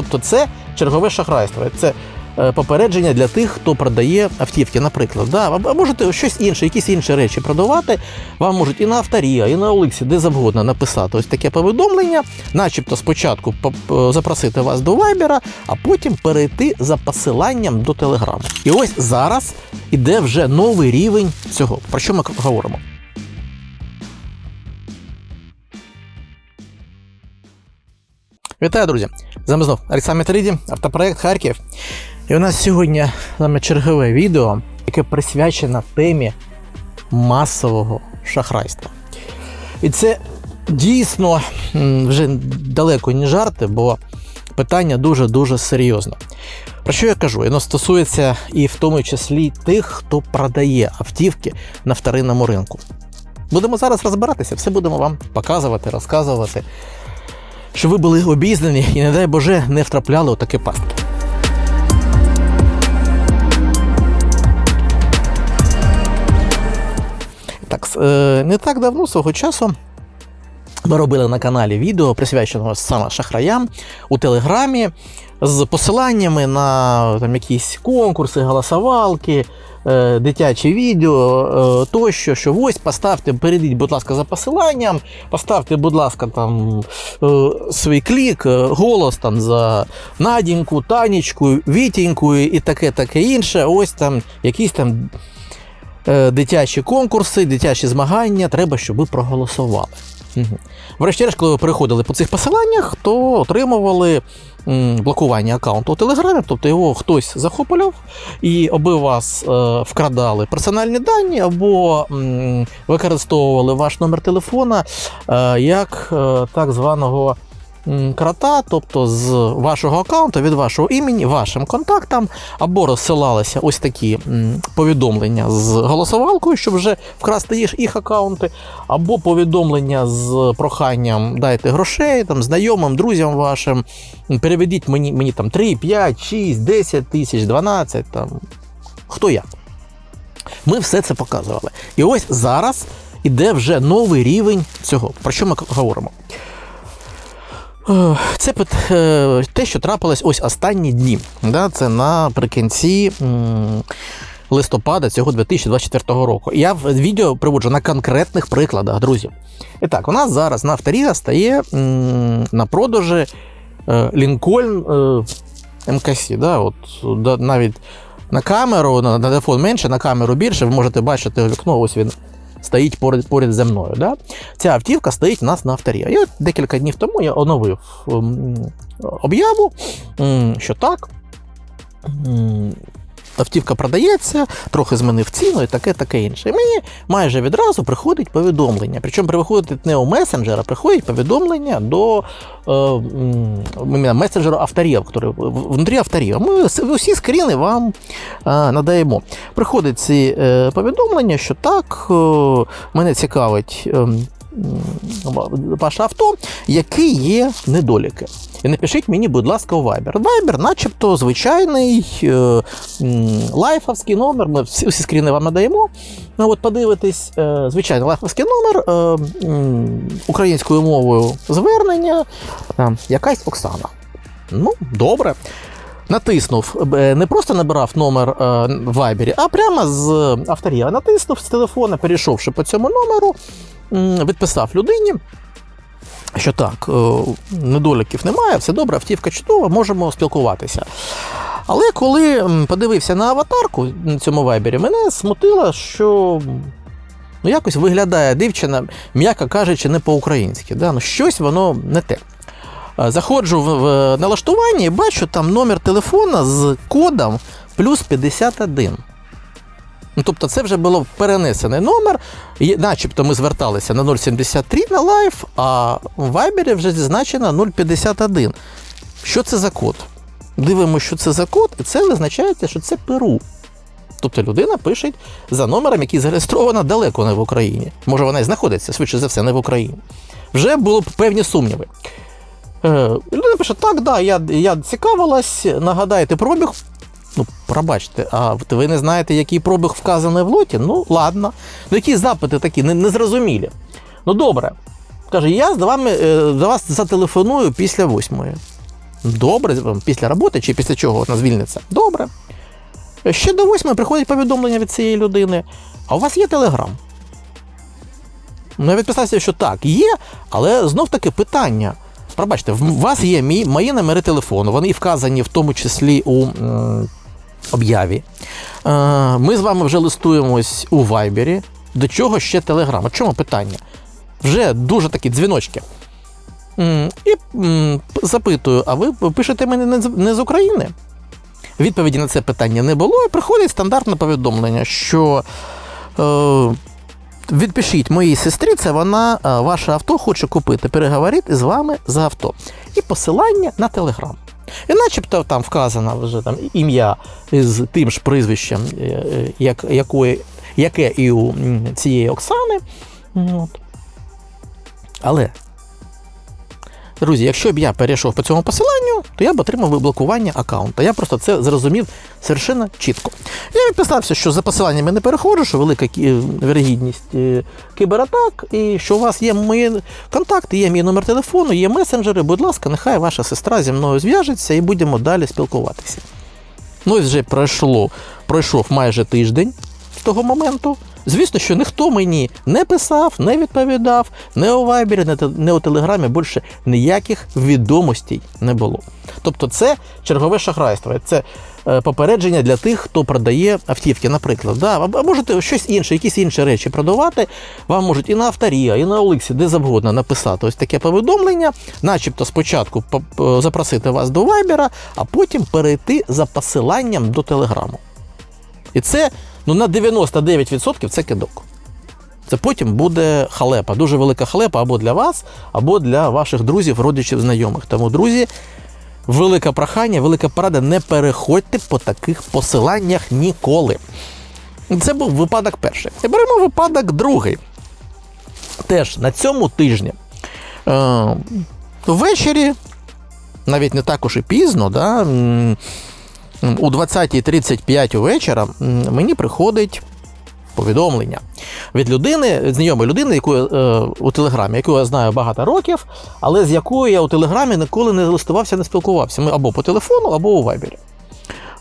Тобто це чергове шахрайство. Це е, попередження для тих, хто продає автівки, наприклад. Да? А можете щось інше, якісь інші речі продавати. Вам можуть і на авторія, і на Олексі, де завгодно написати ось таке повідомлення, начебто спочатку запросити вас до Вайбера, а потім перейти за посиланням до Телеграму. І ось зараз іде вже новий рівень цього. Про що ми говоримо? Вітаю, друзі! З вами знов Олександр Металіді, автопроект Харків. І у нас сьогодні саме чергове відео, яке присвячено темі масового шахрайства. І це дійсно вже далеко не жарти, бо питання дуже-дуже серйозне. Про що я кажу? Воно стосується і в тому числі тих, хто продає автівки на вторинному ринку. Будемо зараз розбиратися, все будемо вам показувати, розказувати щоб ви були обізнані і, не дай Боже, не втрапляли у таке пастки. Так, е, не так давно свого часу ми робили на каналі відео, присвяченого саме шахраям у Телеграмі з посиланнями на там, якісь конкурси, голосовалки, дитячі відео е, тощо, що ось поставте, перейдіть, будь ласка, за посиланням, поставте, будь ласка, там е, свій клік, е, голос там за Надіньку, Танічку, Вітіньку і таке, таке інше. Ось там якісь там е, дитячі конкурси, дитячі змагання, треба, щоб ви проголосували. Врешті-решт, коли ви переходили по цих посиланнях, то отримували блокування аккаунту у Телеграмі, тобто його хтось захоплював, і аби вас е, вкрадали персональні дані, або використовували ваш номер телефона е, як е, так званого м, крота, тобто з вашого аккаунту, від вашого імені, вашим контактам, або розсилалися ось такі повідомлення з голосовалкою, щоб вже вкрасти їх, їх аккаунти, або повідомлення з проханням дайте грошей там, знайомим, друзям вашим, переведіть мені, мені там 3, 5, 6, 10 тисяч, 12, там, хто як. Ми все це показували. І ось зараз іде вже новий рівень цього. Про що ми говоримо? Е, Це е, те, що трапилось ось останні дні. Це наприкінці листопада цього 2024 року. Я відео приводжу на конкретних прикладах, друзі. І так, у нас зараз на авторія стає на продажі е, Лінкольн МКС. От, навіть на камеру, на телефон менше, на камеру більше, ви можете бачити вікно, ось він стоїть поряд, поряд зі мною. Да? Ця автівка стоїть у нас на авторі. Я декілька днів тому я оновив об'яву, що так. Автівка продається, трохи змінив ціну і таке, таке інше. І мені майже відразу приходить повідомлення. Причому приходить не у месенджера, приходить повідомлення до е, м, іменно авторів, внутрі авторів. Ми усі скріни вам е, надаємо. Приходить ці е, повідомлення, що так, е, мене цікавить. е, Ваше авто, які є недоліки. І напишіть мені, будь ласка, у Viber. Viber, начебто, звичайний е, лайфовський номер. Ми всі, всі скріни вам надаємо. Ну, от подивитись, е, звичайний лайфовський номер е, українською мовою звернення. Е, якась Оксана. Ну, добре. Натиснув, е, не просто набирав номер е, в Viber, а прямо з авторія. Натиснув з телефона, перейшовши по цьому номеру, відписав людині. Що так, е, недоліків немає, все добре, автівка чудова, можемо спілкуватися. Але коли подивився на аватарку на цьому вайбері, мене смутило, що ну, якось виглядає дівчина, м'яко кажучи, не по-українськи. Да? Ну, щось воно не те. Е, Заходжу в, в налаштування і бачу там номер телефона з кодом плюс 51. Ну, тобто це вже було перенесений номер, і начебто ми зверталися на 073 на лайф, а в Viber вже зазначено 051. Що це за код? Дивимося, що це за код, і це визначається, що це Перу. Тобто людина пише за номером, який зареєстровано далеко не в Україні. Може, вона і знаходиться, швидше за все, не в Україні. Вже було певні сумніви. Е, людина пише: так, да, я, я цікавилась, нагадайте пробіг. Ну, пробачте, а ви не знаєте, який пробіг вказаний в лоті? Ну, ладно. Ну, які запити такі, не- незрозумілі. Ну, добре. Каже, я з вами, е, до вас зателефоную після восьмої. Добре, після роботи чи після чого вона звільниться? Добре. Ще до восьми приходить повідомлення від цієї людини. А у вас є телеграм? Ну, я відписався, що так, є, але знов таки питання. Пробачте, в вас є мій, мої номери телефону, вони вказані в тому числі у об'яві. Е, ми з вами вже листуємось у Вайбері. До чого ще Телеграм? Чому питання? Вже дуже такі дзвіночки. І запитую: а ви пишете мені не з- України? Відповіді на це питання не було, і приходить стандартне повідомлення, що е, відпишіть моїй сестрі, це вона е, ваше авто хоче купити, переговорити з вами за авто. І посилання на Телеграм. І начебто там вказано вже там ім'я з тим ж прізвищем, е, е, як, якої, яке і у цієї Оксани. От. Але, друзі, якщо б я перейшов по цьому посиланню, то я б отримав блокування аккаунта. Я просто це зрозумів совершенно чітко. Я відписався, що за посиланнями не переходжу, що велика кі- вірогідність е, кібератак, і що у вас є мої контакти, є мій номер телефону, є месенджери. Будь ласка, нехай ваша сестра зі мною зв'яжеться і будемо далі спілкуватися. Ну і вже пройшло, пройшов майже тиждень з того моменту. Звісно, що ніхто мені не писав, не відповідав, не у Вайбері, не у Телеграмі більше ніяких відомостей не було. Тобто це чергове шахрайство. Це е, попередження для тих, хто продає автівки, наприклад. Да? Можете щось інше, якісь інші речі продавати. Вам можуть і на Авторія, і на Олексі, де завгодно написати ось таке повідомлення, начебто спочатку поп- запросити вас до Вайбера, а потім перейти за посиланням до Телеграму. І це ну, на 99% це кидок. Це потім буде халепа, дуже велика халепа або для вас, або для ваших друзів, родичів, знайомих. Тому, друзі, велике прохання, велика порада, не переходьте по таких посиланнях ніколи. Це був випадок перший. І беремо випадок другий. Теж на цьому тижні. Е, ввечері, навіть не так уж і пізно, да, у 20.35 вечора мені приходить повідомлення від людини, знайомої людини, яку е, у Телеграмі, яку я знаю багато років, але з якою я у Телеграмі ніколи не листувався, не спілкувався. Ми або по телефону, або у Вайбері.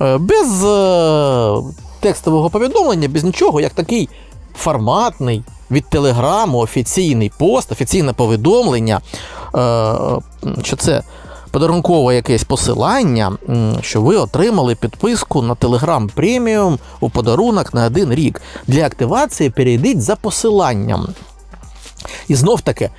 Е, без е, текстового повідомлення, без нічого, як такий форматний від Телеграму офіційний пост, офіційне повідомлення, е, що це подарункове якесь посилання, що ви отримали підписку на Telegram преміум у подарунок на один рік. Для активації перейдіть за посиланням. І знов таки.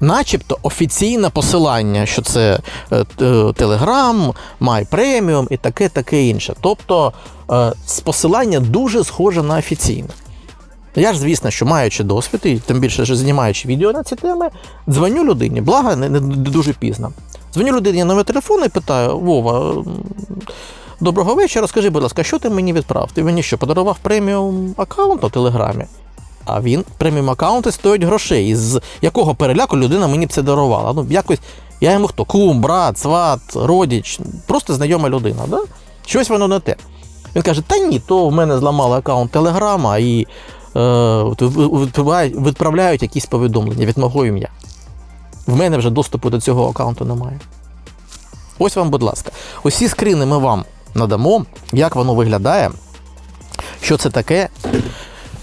Начебто офіційне посилання, що це е, е, Telegram, MyPremium і таке, таке інше. Тобто е, посилання дуже схоже на офіційне. Я ж, звісно, що маючи досвід, і тим більше що знімаючи відео на ці теми, дзвоню людині, благо не, не дуже пізно. Дзвоню людині номер телефону і питаю: Вова, доброго вечора, скажи, будь ласка, що ти мені відправ? Ти мені що, подарував преміум аккаунт у Телеграмі? А він преміум аккаунти стоять грошей. Із якого переляку людина мені б це дарувала? Ну, якось, я йому хто? Кум, брат, сват, родич, просто знайома людина, да? Щось воно не те. Він каже: Та ні, то в мене зламали аккаунт Телеграма і е, відправляють якісь повідомлення від мого ім'я. В мене вже доступу до цього аккаунту немає. Ось вам, будь ласка, усі скрини ми вам надамо, як воно виглядає, що це таке.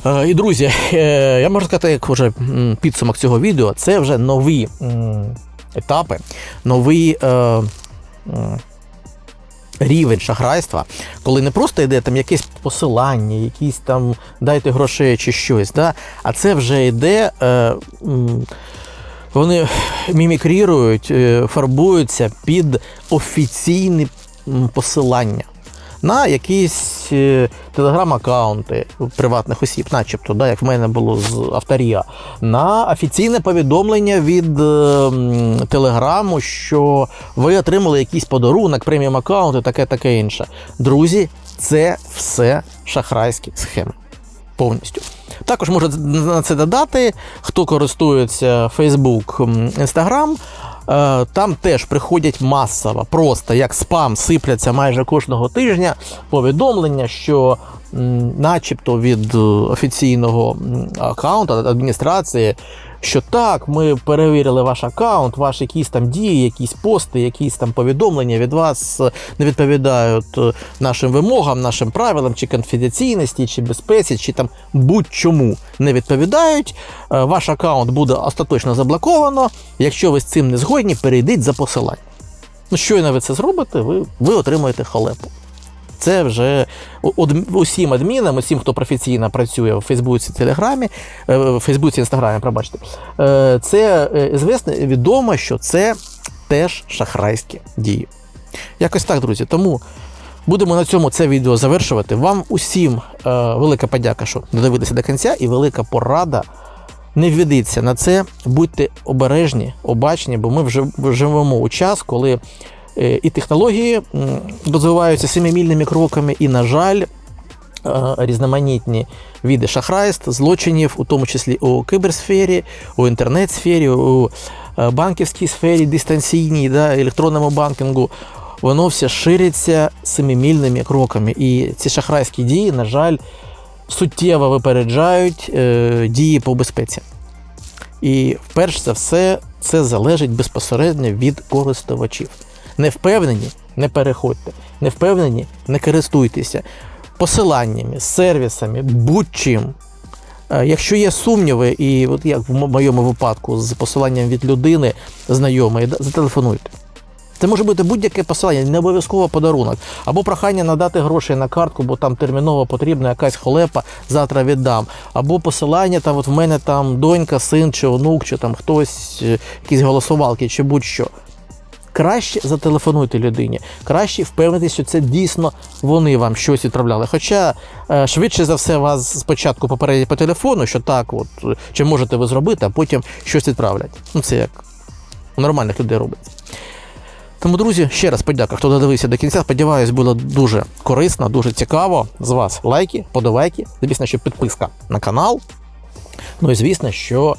Е, І, друзі, е, я можу сказати, як вже підсумок цього відео, це вже нові етапи, новий е, рівень шахрайства, коли не просто йде там якесь посилання, якісь там дайте грошей чи щось, да? а це вже йде. Вони мімікрірують, е, фарбуються під офіційні посилання на якісь е, телеграм-аккаунти приватних осіб, начебто, да, як в мене було з авторія, на офіційне повідомлення від е, телеграму, що ви отримали якийсь подарунок, преміум аккаунт таке таке інше. Друзі, це все шахрайські схеми. Повністю. Також можу на це додати, хто користується Facebook, Instagram, е, там теж приходять масово, просто як спам сипляться майже кожного тижня повідомлення, що начебто від е, офіційного аккаунту адміністрації що так, ми перевірили ваш аккаунт, ваші якісь там дії, якісь пости, якісь там повідомлення від вас е, не відповідають е, нашим вимогам, нашим правилам, чи конфіденційності, чи безпеці, чи там будь-чому не відповідають. Е, Ваш аккаунт буде остаточно заблоковано. Якщо ви з цим не згодні, перейдіть за посилання. Ну, щойно ви це зробите, ви, ви отримаєте халепу. Це вже усім адмінам, усім, хто професійно працює в Фейсбуці, Телеграмі, е, в Фейсбуці, Інстаграмі, пробачте, е, це е, звісно, відомо, що це теж шахрайські дії. Якось так, друзі. Тому будемо на цьому це відео завершувати. Вам усім велика подяка, що додивилися до кінця, і велика порада. Не ведіться на це, будьте обережні, обачні, бо ми вже живемо у час, коли і технології розвиваються семимільними кроками, і, на жаль, е, різноманітні види шахрайств, злочинів, у тому числі у киберсфері, у інтернет-сфері, у е, банківській сфері, дистанційній, да, електронному банкінгу. Воно все шириться семимільними кроками. І ці шахрайські дії, на жаль, суттєво випереджають е, дії по безпеці. І перш за все, це залежить безпосередньо від користувачів. Не впевнені, не переходьте. Не впевнені, не користуйтеся посиланнями, сервісами, будь-чим. Е, Якщо є сумніви, і от як в моєму випадку з посиланням від людини знайомої, зателефонуйте. Це може бути будь-яке посилання, не обов'язково подарунок, або прохання надати гроші на картку, бо там терміново потрібна якась холепа, завтра віддам. Або посилання, там от в мене там донька, син чи онук, чи там хтось, е, якісь голосувалки, чи будь-що. Краще зателефонуйте людині, краще впевнитися, що це дійсно вони вам щось відправляли. Хоча е, швидше за все вас спочатку попередять по телефону, що так, от чи можете ви зробити, а потім щось відправлять. Ну це як у нормальних людей робиться. Тому, друзі, ще раз подяка, хто додивився до кінця. Сподіваюсь, було дуже корисно, дуже цікаво. З вас лайки, подавайки, звісно, що підписка на канал. Ну і звісно, що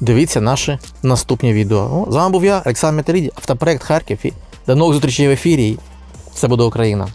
дивіться наші наступні відео. Ну, з вами був я, Олександр Метеріді, автопроект Харків. І до нових зустрічей в ефірі. Все буде Україна!